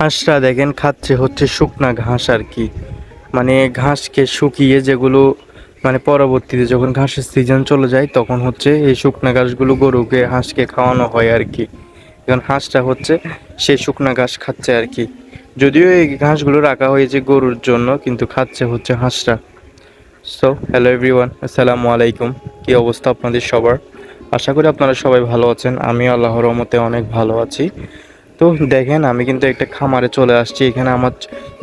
হাঁসরা দেখেন, খাচ্ছে হচ্ছে শুকনা ঘাস আর কি। মানে ঘাসকে শুকিয়ে যেগুলো মানে পরবর্তীতে যখন ঘাসের সিজন চলে যায়, তখন হচ্ছে এই শুকনা ঘাসগুলো গরুকে, হাঁসকে খাওয়ানো হয় আর কি। এখন হাঁসটা হচ্ছে সেই শুকনা ঘাস খাচ্ছে আর কি। যদিও এই ঘাসগুলো রাখা হয়েছে গরুর জন্য, কিন্তু খাচ্ছে হচ্ছে হাঁসরা সো হ্যালো এভরিওয়ান আসসালামু আলাইকুম। কী অবস্থা আপনাদের সবার? আশা করি আপনারা সবাই ভালো আছেন। আমি আল্লাহর রহমতে অনেক ভালো আছি। তো দেখেন, আমি কিন্তু একটা খামারে চলে আসছি। এখানে আমার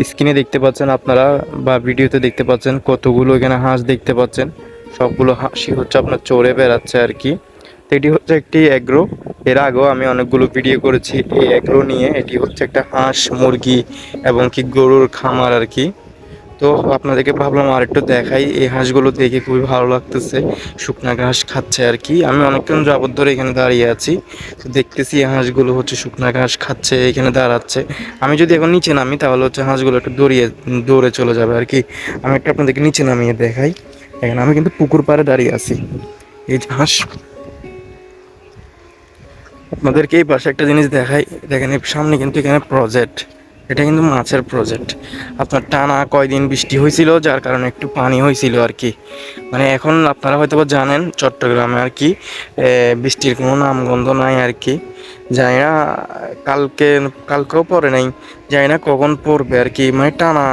স্ক্রিনে দেখতে পাচ্ছেন আপনারা, বা ভিডিওতে দেখতে পাচ্ছেন কতগুলো এখানে হাঁস দেখতে পাচ্ছেন। সবগুলো হাঁসই হচ্ছে আপনার চড়ে বেড়াচ্ছে আর কি। তো এটি হচ্ছে একটি অ্যাগ্রো এর আগেও আমি অনেকগুলো ভিডিও করেছি এই অ্যাগ্রো নিয়ে। এটি হচ্ছে একটা হাঁস, মুরগি এবং কি গরুর খামার আর কি। তো আপনাদেরকে ভাবলাম আর একটু দেখাই। এই হাঁসগুলো দেখে খুবই ভালো লাগতেছে। শুকনা ঘাস খাচ্ছে আর কি। আমি অনেকক্ষণ যাবত ধরে এখানে দাঁড়িয়ে আছি। তো দেখতেছি এই হাঁসগুলো হচ্ছে শুকনা ঘাস খাচ্ছে, এখানে দাঁড়াচ্ছে। আমি যদি এখন নিচে নামি, তাহলে হচ্ছে হাঁসগুলো একটু দৌড়িয়ে, দৌড়ে চলে যাবে আর কি। আমি একটা আপনাদেরকে নিচে নামিয়ে দেখাই। এখানে আমি কিন্তু পুকুর পাড়ে দাঁড়িয়ে আছি। এই যে হাঁস। আপনাদেরকে এই পাশে একটা জিনিস দেখাই। দেখেন সামনে কিন্তু এখানে প্রজেক্ট এটা কিন্তু মাছের প্রজেক্ট আপনার টানা কয়দিন বৃষ্টি হয়েছিল যার কারণে একটু পানি হয়েছিল আর কি। মানে এখন আপনারা হয়তো জানেন, চট্টগ্রামে আর কি বৃষ্টির কোনো নামগন্ধ নাই আর কি। জানি না, কালকে, কালকেও পরে নাই, জানি না কখন পড়বে আর কি। মানে টানা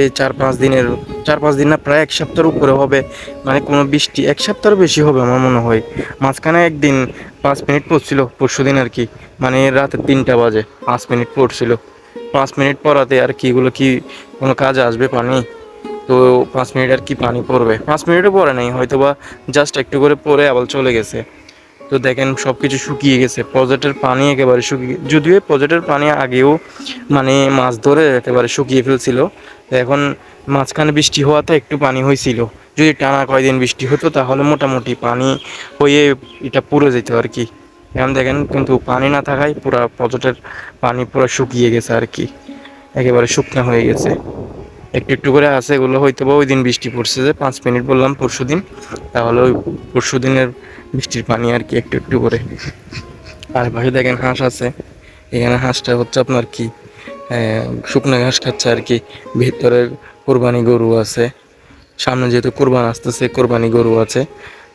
এই চার পাঁচ দিনের চার পাঁচ দিন না, প্রায় এক সপ্তাহের উপরে হবে। মানে কোনো বৃষ্টি, এক সপ্তাহের বেশি হবে আমার মনে হয়। মাঝখানে একদিন পাঁচ মিনিট পড়ছিল পরশু দিন আর কি। মানে রাতে তিনটা বাজে, পাঁচ মিনিট পড়ছিল। পাঁচ মিনিট পরাতে আর কি, এগুলো কি কোনো কাজে আসবে পানি? তো পাঁচ মিনিট আর কি পানি পড়বে পাঁচ মিনিটও পরে নাই হয়তো বা জাস্ট একটু করে পরে আবার চলে গেছে। তো দেখেন সব কিছু শুকিয়ে গেছে প্রজেক্টের পানি একেবারে শুকিয়ে, যদিও প্রজেক্টের পানি আগেও মানে মাছ ধরে একেবারে শুকিয়ে ফেলছিল এখন মাঝখানে বৃষ্টি হওয়াতে একটু পানি হয়েছিল। যদি টানা কয়দিন বৃষ্টি হতো তাহলে মোটামুটি পানি হয়ে এটা পুরো যেত আর কি। এখন দেখেন কিন্তু পানি না থাকায় পুরো প্রজেক্টের পানি পুরো শুকিয়ে গেছে আর কি। একেবারে শুকনো হয়ে গেছে। একটু একটু করে আছে, এগুলো হয়তো বা ওই দিন বৃষ্টি পড়ছে যে পাঁচ মিনিট বললাম পরশু দিন তাহলে ওই পরশু দিনের বৃষ্টির পানি আর কি একটু একটু করে। আর পাশে দেখেন হাঁস আছে। এখানে হাঁসটা হচ্ছে আপনার কি শুকনো ঘাস খাচ্ছে আর কি। ভিতরে কোরবানি গরু আছে। সামনে যেহেতু কোরবান আসতেছে, কোরবানি গরু আছে।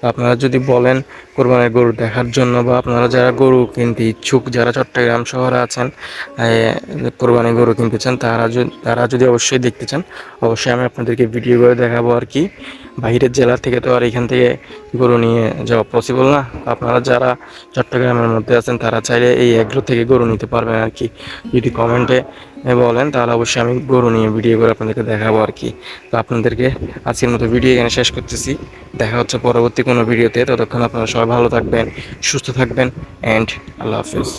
আপনারা যদি বলেন কোরবানির গরু দেখার জন্য বা আপনারা যারা গরু কিনতে ইচ্ছুক যারা চট্টগ্রাম শহরে আছেন আহ, কোরবানি গরু কিনতে চান তারা তারা যদি অবশ্যই দেখতে চান অবশ্যই আমি আপনাদেরকে ভিডিও করে দেখাবো আর কি। বাইরের জেলা থেকে তো আর এখান থেকে গরু নিয়ে যাওয়া পসিবল না। আপনারা যারা চট্টগ্রামের মধ্যে আছেন তারা চাইলে এই এগ্রো থেকে গরু নিতে পারবেন আর কি। যদি কমেন্টে বলেন, তাহলে অবশ্যই আমি গরু নিয়ে ভিডিও করে আপনাদেরকে দেখাবো আর কি। তো আপনাদেরকে আজকের মতো ভিডিও এখানে শেষ করতেছি। দেখা হচ্ছে পরবর্তী কোনো ভিডিওতে ততক্ষণ আপনারা সবাই ভালো থাকবেন, সুস্থ থাকবেন অ্যান্ড আল্লাহ হাফিজ।